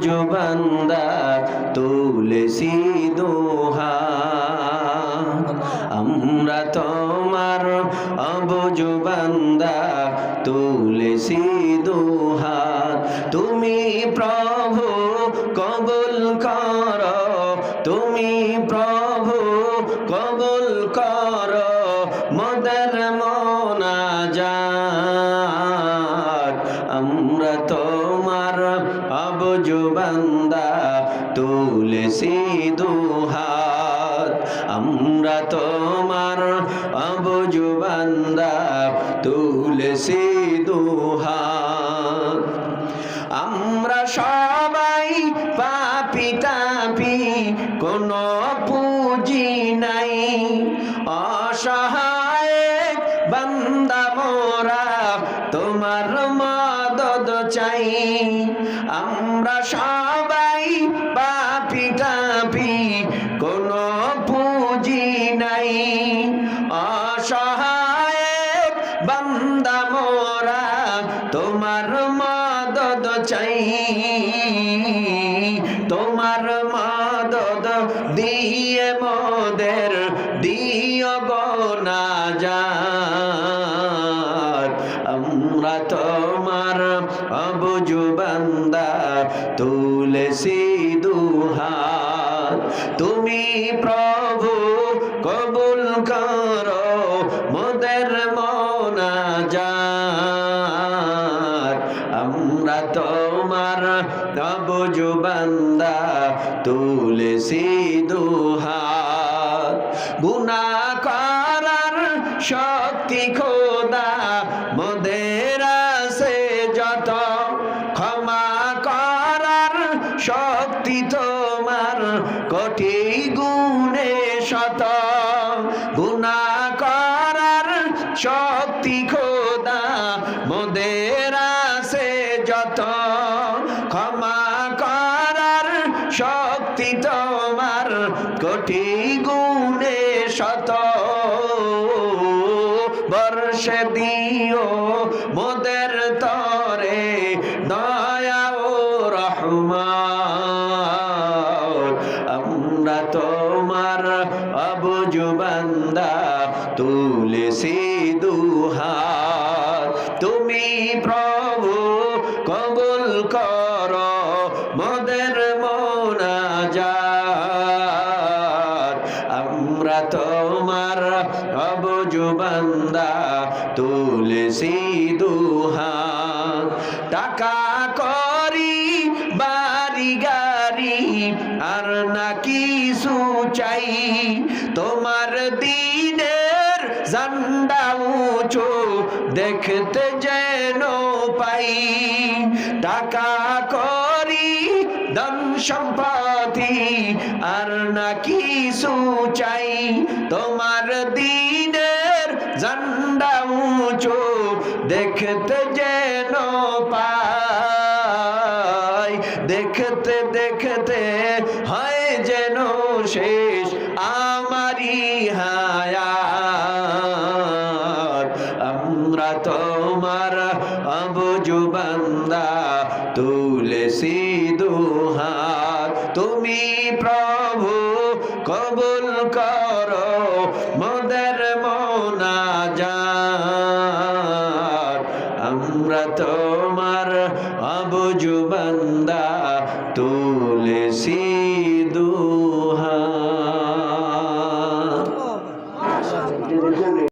জুবান্দা তুলসি দোহা। আমরা তোমার অবজুবান্দা তুলসি দোহা। তুমি প্রভু, কবুল কর। তুমি প্রভু, কবুল কর। মদর মোনাজাত তুলসি দুহাত। আমরা তোমার অবজুবান্দা তুলসি দুহাত। আমরা সবাই পাপি তাপি, কোনো পুঁজি নাই। অসহায় বান্দা মোরা, তোমার মদদ চাই। আমরা সবাই পাপি তাপি কোনো পুঁজি নাই। অসহায় বান্দা মোরা, তোমার মদদ চাই। তোমার মদদ দিয়ে মোদের, দিও গোনা যাত আমরা তোমার অবুজু বান্দা তুলসি দুহাত। তুমি প্রভু, কবুল করো, মোদের মনা যাত আমরা তোমার অবুজু বান্দা তুলসি দুহাত। গুনা করার শক্তি খোদা শক্তি তোমার কোটি গুণে শত। গুনা করার শক্তি খোদা, মোদের আছে যত। ক্ষমা করার শক্তি তোমার কোটি গুণে শত। বর্ষে দিও অবুজুবান্দা তুলসি দুহাত। তুমি প্রভু, কবুল কর, মোদের মোনাজাত। আমরা তোমার অবজুবান্দা তুলসি দুহাত। টাকা করি, বাড়ি গাড়ি আর না কিছু চাই। তোমার দিনের জান্ডা উঁচু দেখতে যেন পাই। টাকা করি, ধন সম্পত্তি আর না কিছু চাই। তোমার দিনের জান্ডা উঁচু দেখতে যেন পাই। দেখতে দেখতে হয় যেন শেষ আমারি হায়াত। আমরা তোমার অবজুবান্দা তুলসি দুহাত। তুমি প্রভু কবুল করো। তুলসী